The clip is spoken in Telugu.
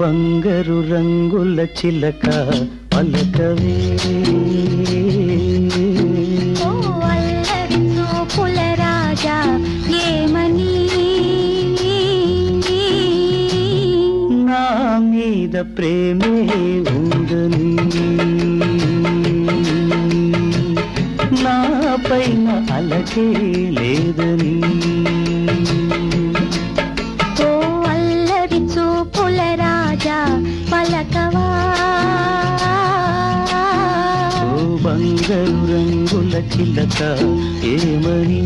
బంగారు రంగుల చిలక పలకవే ఓ నా మీద ప్రేమే ఉందని నా పైన అలకే లేదని. ఓ రంగుల చిలక ఏమని?